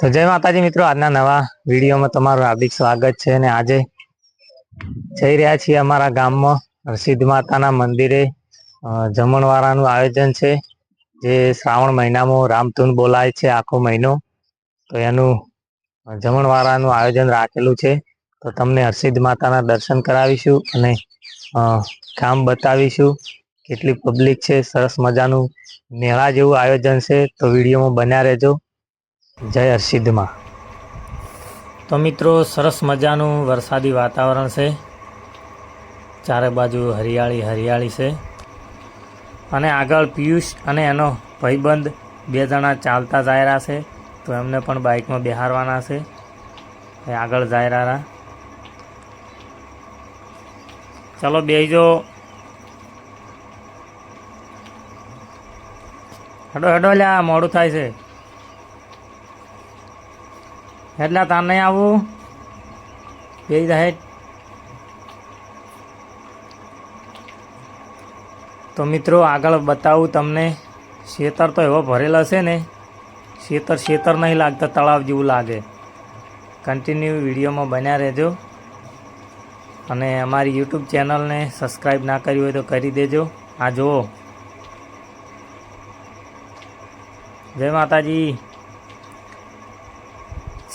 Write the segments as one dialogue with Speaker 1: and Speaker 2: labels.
Speaker 1: તો જય માતાજી મિત્રો, આજના નવા વિડીયોમાં તમારું હાર્દિક સ્વાગત છે અને આજે જઈ રહ્યા છીએ અમારા ગામમાં હરસિદ્ધ માતાના મંદિરે. જમણવારાનું આયોજન છે, જે શ્રાવણ મહિનામાં રામધૂન બોલાય છે આખો મહિનો. તો એનું જમણવારાનું આયોજન રાખેલું છે. તો તમને હરસિદ્ધ માતાના દર્શન કરાવીશું અને કામ બતાવીશું કેટલી પબ્લિક છે, સરસ મજાનું મેળા જેવું આયોજન છે. તો વિડીયોમાં બન્યા રહેજો. જય હર્ષિદમાં તો મિત્રો, સરસ મજાનું વરસાદી વાતાવરણ છે. ચારે બાજુ હરિયાળી હરિયાળી છે. અને આગળ પિયુષ અને એનો ભાઈબંધ બે જણા ચાલતા જાયરા છે. તો એમને પણ બાઇકમાં બેહારવાના છે. એ આગળ જાય રહ્યા ચલો બેજો હડો હડો, લ્યા, મોડું થાય છે. એટલે તાર નહીં આવું? બે જાય તો મિત્રો, આગળ બતાવું તમને. શેતર તો એવો ભરેલો છે ને, શેતર શેતર નહીં લાગતા, તળાવ જેવું લાગે. કન્ટિન્યુ વિડીયોમાં બન્યા રહેજો. અને અમારી યુટ્યુબ ચેનલને સબસ્ક્રાઈબ ના કરી હોય તો કરી દેજો. આ જુઓ. જય માતાજી.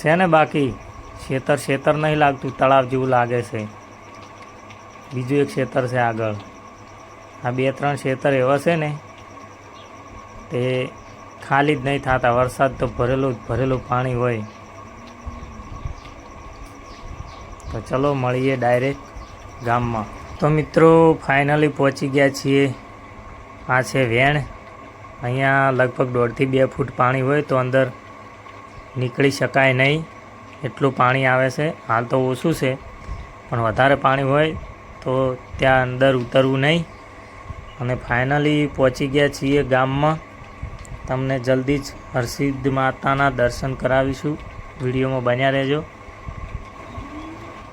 Speaker 1: છે ને બાકી? ખેતર ખેતર નહીં લાગતું, તળાવ જેવું લાગે છે. બીજું એક ખેતર છે આગળ. આ બે ત્રણ ખેતર એવા છે ને, તે ખાલી જ નહીં થતા. વરસાદ તો ભરેલું જ ભરેલું પાણી હોય. તો ચલો મળીએ ડાયરેક્ટ ગામમાં. તો મિત્રો, ફાઇનલી પહોંચી ગયા છીએ. આ છે વેણ. અહીંયા લગભગ દોઢથી બે ફૂટ પાણી હોય તો અંદર નીકળી શકાય નહીં. એટલું પાણી આવે છે. હાલ તો ઓછું છે. પણ વધારે પાણી હોય તો ત્યાં અંદર ઉતરવું નહીં. અને ફાઇનલી પહોંચી ગયા છીએ ગામમાં. તમને જલ્દી જ હરસિદ્ધ માતાના દર્શન કરાવીશું. વિડીયોમાં બન્યા રહેજો.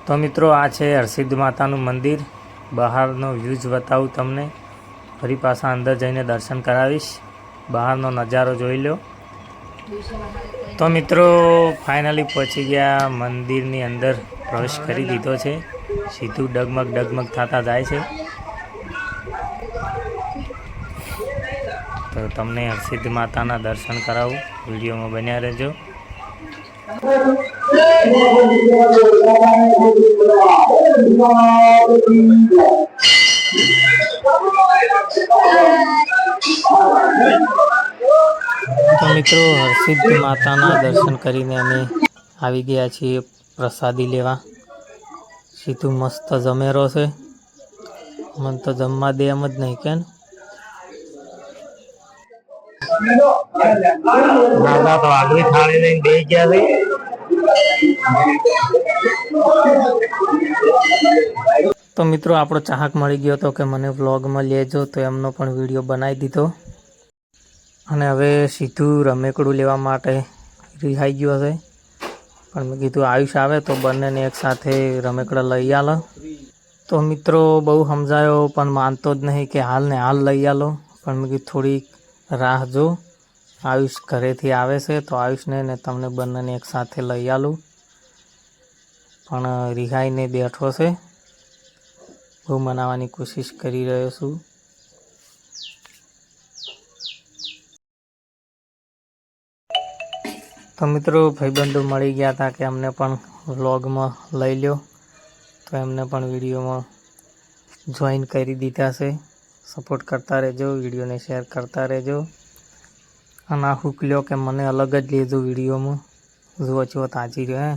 Speaker 1: તો મિત્રો, આ છે હરસિદ્ધ માતાનું મંદિર. બહારનો વ્યૂઝ બતાવું તમને. ફરી પાછા અંદર જઈને દર્શન કરાવીશ. બહારનો નજારો જોઈ લો. તો મિત્રો ફાઇનલી પહોંચી ગયા, મંદિરની અંદર પ્રવેશ કરી દીધો છે. સીધું ડગમગ ડગમગ થતા જાય છે. તો તમને હરસિદ્ધ માતાના દર્શન કરાવું. વિડીયોમાં બન્યા રહેજો. તો મિત્રો હરસિદ્ધ માતાના દર્શન કરીને અમે આવી ગયા છીએ પ્રસાદી લેવા. સીધું મસ્ત જમેરો છે. મને તો જમવા દે એમ જ નહીં કે ને? દાદા તો આગલી થાળી લઈને બે ગયા છે તો મિત્રો આપણો ચાહક મળી ગયો હતો કે મને વ્લોગમાં લેજો તો એમનો પણ વીડિયો બનાવી દીધો. અને હવે સીધું રમેકડું લેવા માટે રિહાઈ ગયો હશે પણ મેં કીધું આયુષ આવે તો બંનેને એકસાથે રમેકડા લઈ આલો. તો મિત્રો, બહુ સમજાયો, પણ માનતો જ નહીં કે હાલ ને હાલ લઈ આલો. પણ મેં કીધું થોડીક રાહ જો. આયુષ ઘરેથી આવે છે તો આયુષને ને તમને બંનેને એકસાથે લઈ આલું. પણ રિહાઈને બેઠો છે. બહુ મનાવવાની કોશિશ કરી રહ્યો છું. તો મિત્રો, ભાઈબંધો મળી ગયા હતા કે અમને પણ વ્લોગમાં લઈ લ્યો. તો એમને પણ વિડીયોમાં જોઈન કરી દીધા છે. સપોર્ટ કરતા રહેજો, વિડીયોને શેર કરતા રહેજો. અને આ હુક લ્યો કે મને અલગ જ લેજો વિડીયોમાં. જુઓ છો તાજી રહ્યો, હે.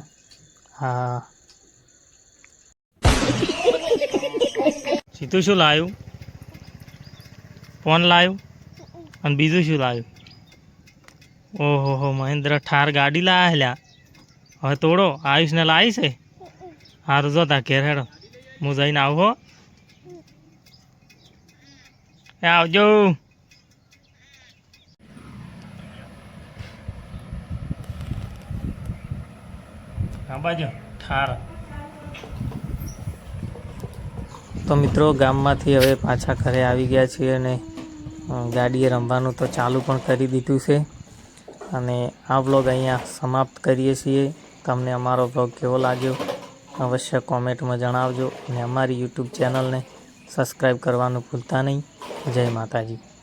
Speaker 1: હા સીધું શું લાવ્યું ફોન લાવ્યું અને બીજું શું લાવ્યું ઓહો હો મહેન્દ્ર ઠાર ગાડી લાયા હેલ્યા. હવે તોડો, આયુષને લાવી છે? સારું જો તા ઘેર હેડો. હું જઈને આવું હો. એ આવજો. ઠાર. તો મિત્રો, ગામમાંથી હવે પાછા ઘરે આવી ગયા છીએ અને ગાડીએ રમવાનું તો ચાલુ પણ કરી દીધું છે. અને આ વ્લોગ અહીંયા સમાપ્ત કરીએ છીએ. તમને અમારો વ્લોગ કેવો લાગ્યો અવશ્ય કોમેન્ટમાં જણાવજો અને અમારી યુટ્યુબ ચેનલને સબસ્ક્રાઈબ કરવાનું ભૂલતા નહીં. જય માતાજી.